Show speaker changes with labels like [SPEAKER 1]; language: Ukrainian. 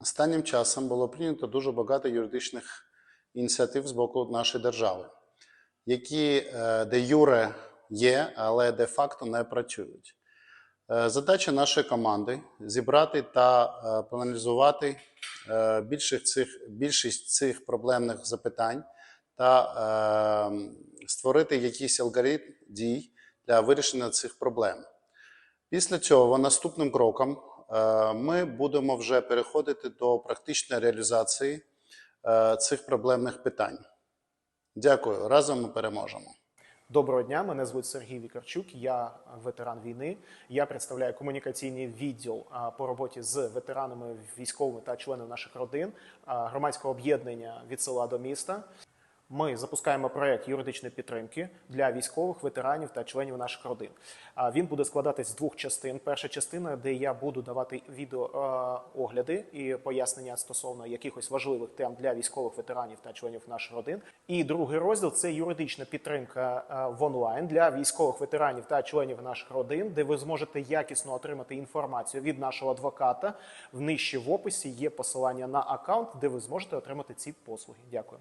[SPEAKER 1] Останнім часом було прийнято дуже багато юридичних ініціатив з боку нашої держави, які е, де юре є, але де факто не працюють. Е, Задача нашої команди зібрати та е, проаналізувати більшість цих проблемних запитань та створити якийсь алгоритм дій для вирішення цих проблем. Після цього наступним кроком ми будемо вже переходити до практичної реалізації е, цих проблемних питань. Дякую. Разом ми переможемо.
[SPEAKER 2] Доброго дня, мене звуть Сергій Вікарчук. Я ветеран війни. Я представляю комунікаційний відділ по роботі з ветеранами, військовими та членами наших родин громадського об'єднання від села до міста. Ми запускаємо проект юридичної підтримки для військових ветеранів та членів наших родин. Він буде складатись з двох частин. Перша частина, де я буду давати відеоогляди і пояснення стосовно якихось важливих тем для військових ветеранів та членів наших родин. І другий розділ це юридична підтримка е, в онлайн для військових ветеранів та членів наших родин, де ви зможете якісно отримати інформацію від нашого адвоката. В нижче в описі є посилання на аккаунт, де ви зможете отримати ці послуги. Дякую.